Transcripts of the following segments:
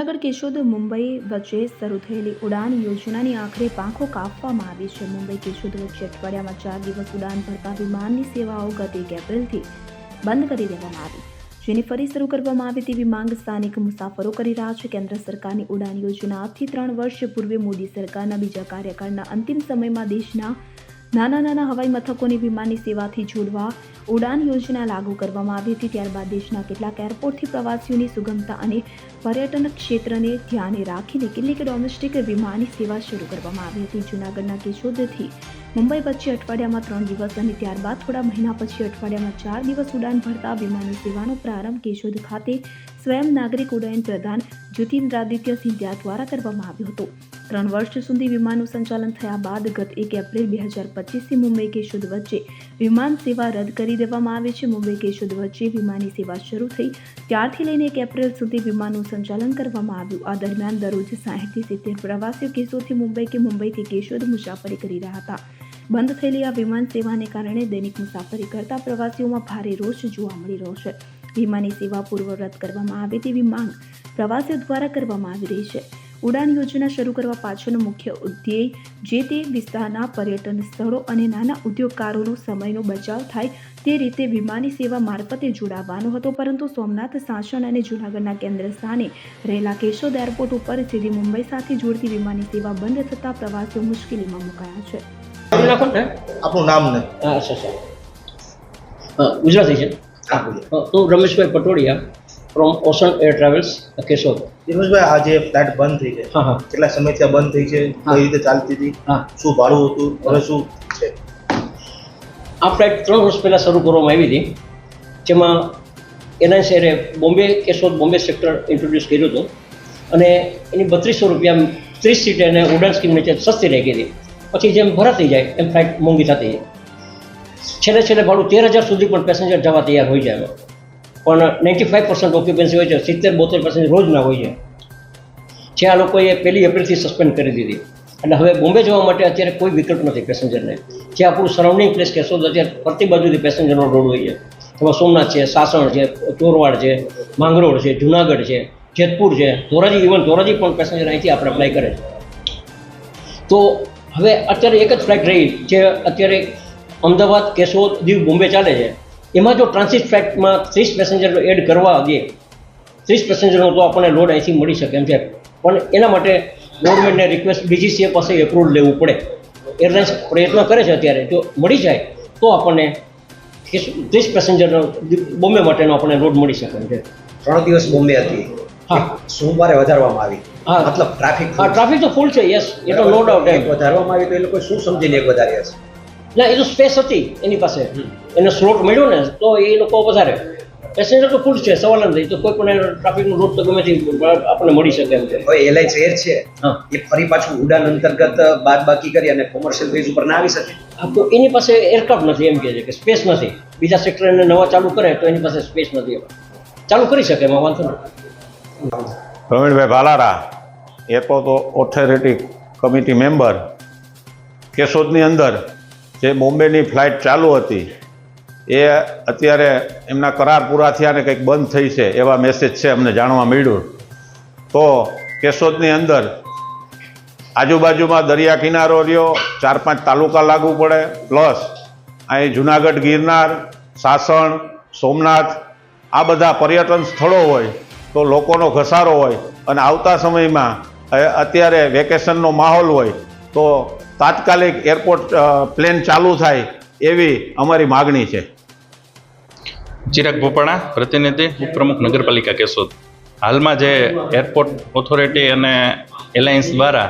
જૂનાગઢ કેશોદ મુંબઈ વચ્ચે શરૂ થયેલી ઉડાન યોજનાની આખરે પાંખો કાપવામાં આવી છે. મુંબઈ કેશોદ વચ્ચે અઠવાડિયામાં ચાર દિવસ ઉડાન ભરતા વિમાનની સેવાઓ ગત એક એપ્રિલથી બંધ કરી દેવામાં આવી. જેની ફરી શરૂ કરવામાં આવે તેવી માંગ સ્થાનિક મુસાફરો કરી રહ્યા છે. કેન્દ્ર સરકારની ઉડાન યોજના આજથી ત્રણ વર્ષ પૂર્વે મોદી સરકારના બીજા કાર્યકાળના અંતિમ સમયમાં દેશના નાના નાના હવાઈ મથકોની વિમાનની સેવાથી જોડવા ઉડાન યોજના લાગુ કરવામાં આવી હતી. ત્યારબાદ દેશના કેટલાક એરપોર્ટથી પ્રવાસીઓની સુગમતા અને પર્યટન ક્ષેત્રને ધ્યાને રાખીને કેટલીક ડોમેસ્ટિક વિમાની સેવા શરૂ કરવામાં આવી હતી. જૂનાગઢના કેશોદથી મુંબઈ વચ્ચે અઠવાડિયામાં ત્રણ દિવસ અને ત્યારબાદ થોડા મહિના પછી અઠવાડિયામાં ચાર દિવસ ઉડાન ભરતા વિમાની સેવાનો પ્રારંભ કેશોદ ખાતે સ્વયં નાગરિક ઉડ્ડયન પ્રધાન જ્યોતિન્દ્રાદિત્ય સિંધિયા દ્વારા કરવામાં આવ્યો હતો. ત્રણ વર્ષ સુધી વિમાનનું સંચાલન થયા બાદ ગત એક એપ્રિલ બે હજાર પચીસથી મુંબઈ કેશોદ વચ્ચે વિમાન સેવા રદ કરી દેવામાં આવે છે. મુંબઈ કેશોદ વચ્ચે વિમાની સેવા શરૂ થઈ. ત્યારથી લઈને એક એપ્રિલ સુધી વિમાનનું સંચાલન કરવામાં આવ્યું. આ દરમિયાન દરરોજ સાહીઠથી સિત્તેર પ્રવાસીઓ કેશોદથી મુંબઈ કે મુંબઈથી કેશોદ મુસાફરી કરી રહ્યા હતા. બંધ થયેલી આ વિમાન સેવાને કારણે દૈનિક મુસાફરી કરતા પ્રવાસીઓમાં ભારે રોષ જોવા મળી રહ્યો છે. વિમાની સેવા પૂર્વરત કરવામાં આવે તેવી માંગ પ્રવાસીઓ દ્વારા કરવામાં આવી રહી છે. ઉડાન યોજના શરૂ કરવા પાછળનો મુખ્ય ઉદ્ધેય જે તે વિસ્તારના પર્યટન સ્થળો અને નાના ઉદ્યોગકારોનો સમયનો બચાવ થાય તે રીતે વિમાની સેવા મારફતે જોડાવાનો હતો. પરંતુ સોમનાથ સાસણ અને જૂનાગઢના કેન્દ્ર સ્થાને રહેલા કેશોદ એરપોર્ટ ઉપર સીધી મુંબઈ સાથે જોડતી વિમાની સેવા બંધ થતાં પ્રવાસીઓ મુશ્કેલીમાં મુકાયા છે. નામ નાખો ને આપણું નામ ને? હા અચ્છા અચ્છા. હા ગુજરાતી છે? હું Rameshbhai Patodia from Ocean Air Travels Keshod. Dineshbhai આ જે ફ્લાઇટ બંધ થઈ છે કેટલા સમયથી આ બંધ થઈ છે. કઈ રીતે ચાલતી હતી શું ભાડું હતું હવે શું છે? આ ફ્લાઇટ ત્રણ વર્ષ પહેલાં શરૂ કરવામાં આવી હતી જેમાં એના શહેરે બોમ્બે કેશોદ બોમ્બે સેક્ટર ઇન્ટ્રોડ્યુસ કર્યું હતું. અને એની બત્રીસો રૂપિયા ત્રીસ સીટ અને ઉડાન સ્કીમ નીચે સસ્તી રહી ગઈ હતી. પછી જેમ ભરાતી જાય એમ ફ્લાઇટ મોંઘી થતી જાય છેલ્લે છેલ્લે ભાડું તેર હજાર સુધી પણ પેસેન્જર જવા તૈયાર હોઈ જાય. પણ નાઇન્ટી ફાઇવ પર્સન્ટ ઓક્યુપન્સી હોય છે, સિત્તેર, બોતેર પર્સન્ટ રોજના હોય છે. જે આ લોકોએ પહેલી એપ્રિલથી સસ્પેન્ડ કરી દીધી. એટલે હવે બોમ્બે જવા માટે અત્યારે કોઈ વિકલ્પ નથી પેસેન્જરને જે આપણું સરાઉન્ડિંગ પ્લેસ તો અત્યારે ફરતી બાજુથી પેસેન્જરનો રોડ હોય છે. એમાં સોમનાથ છે, સાસણ છે, ચોરવાડ છે, માંગરોળ છે, જુનાગઢ છે, જેતપુર છે. ધોરાજી ઇવન ધોરાજી પણ પેસેન્જર અહીંથી આપણે અપ્લાય કરે છે. તો હવે અત્યારે એક જ ફ્લાઇટ રહી, જે અત્યારે અમદાવાદ, કેશોદ, દીવ, બોમ્બે ચાલે છે. એમાં જો ટ્રાન્સિટ ફ્લાઇટમાં ત્રીસ પેસેન્જર એડ કરવા દે ત્રીસ પેસેન્જરનો તો આપણને લોડ અહીંથી મળી શકે એમ છે. પણ એના માટે ગવર્મેન્ટને રિક્વેસ્ટ બીજીસીએ પાસે એપ્રુવલ લેવું પડે. એરલાઇન્સ પ્રયત્ન કરે છે અત્યારે. જો મળી જાય તો આપણને ત્રીસ પેસેન્જરનો બોમ્બે માટેનો આપણને લોડ મળી શકે એમ છે. ત્રણ દિવસ બોમ્બે હતી. હા. સોમવારે વધારવામાં આવી. હા. મતલબ ટ્રાફિક હા ટ્રાફિક તો ફૂલ છે યસ એ તો નો ડાઉટ વધારવામાં આવી તો એ લોકો શું સમજીને એક વધાર્યા છે ના એ તો સ્પેસ હતી એની પાસે. એને સ્લોટ મળ્યો ને તો એ લોકો વધારે. પેસેન્જર તો ફૂલ છે સવાલ નથી તો કોઈ પણ ટ્રાફિકનો રૂટ તો ગમે તે આપણને મળી શકે એમ છે. એલઆઈસી એર છે હા. એ ફરી પાછું ઉડાન અંતર્ગત બાદ બાકી કરી અને કોમર્શિયલ બેઝ ઉપર ના આવી શકે? તો એની પાસે એરક્રાફ્ટ નથી એમ કહે છે કે સ્પેસ નથી. બીજા સેક્ટર એને નવા ચાલુ કરે તો એની પાસે સ્પેસ નથી ચાલુ કરી શકે એમાં વાંધો નથી Pravinbhai Bhalara airport authority committee member કેશોદની અંદર જે બોમ્બેની ફ્લાઇટ ચાલુ હતી એ અત્યારે એમના કરાર પૂરા થયા ને કંઈક બંધ થઈ છે, એવા મેસેજ છે અમને જાણવા મળ્યું. તો કેશોદની અંદર આજુબાજુમાં દરિયા કિનારો રહ્યો, ચાર પાંચ તાલુકા લાગુ પડે પ્લસ અહીં જુનાગઢ ગિરનાર, સાસણ, સોમનાથ, આ બધા પર્યટન સ્થળો હોય, તો લોકોનો ઘસારો હોય, અને આવતા સમયમાં અત્યારે વેકેશનનો માહોલ હોય, તો તાત્કાલિક એરપોર્ટ પ્લેન ચાલુ થાય, એવી અમારી માગણી છે. ચિરાગ ભોપાણા પ્રતિનિધિ, ઉપપ્રમુખ નગરપાલિકા કેશોદ. હાલમાં જે એરપોર્ટ ઓથોરિટી અને એલાયન્સ દ્વારા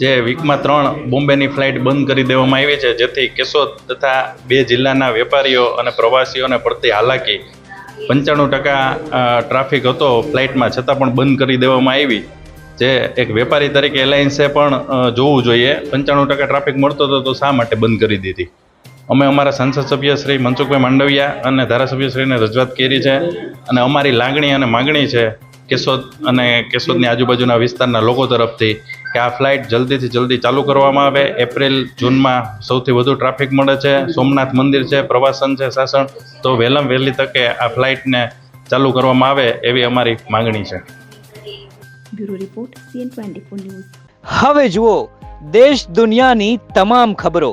જે વીકમાં ત્રણ બોમ્બેની ફ્લાઇટ બંધ કરી દેવામાં આવી છે, જેથી કેશોદ તથા બે જિલ્લાના વેપારીઓ અને પ્રવાસીઓને પડતી હાલાકી, પંચાણું ટકા ટ્રાફિક હતો ફ્લાઇટમાં, છતાં પણ બંધ કરી દેવામાં આવી. જે એક વેપારી તરીકે એલાયન્સે પણ જોવું જોઈએ, પંચાણું ટકા ટ્રાફિક મળતો હતો તો શા માટે બંધ કરી દીધી? અમે અમારા સંસદ સભ્ય શ્રી મનસુખભાઈ માંડવિયા અને ધારાસભ્યશ્રીને રજૂઆત કરી છે અને અમારી લાગણી અને માગણી છે કેશોદ અને કેશોદની આજુબાજુના વિસ્તારના લોકો તરફથી કે આ ફ્લાઇટ જલ્દીથી જલ્દી ચાલુ કરવામાં આવે. એપ્રિલ જૂનમાં સૌથી વધુ ટ્રાફિક મળે છે. સોમનાથ મંદિર છે પ્રવાસન છે સાસણ તો વહેલામ વહેલી તકે આ ફ્લાઇટને ચાલુ કરવામાં આવે એવી અમારી માગણી છે. Bureau report CN news. હવે જુઓ દેશ દુનિયાની તમામ ખબરો.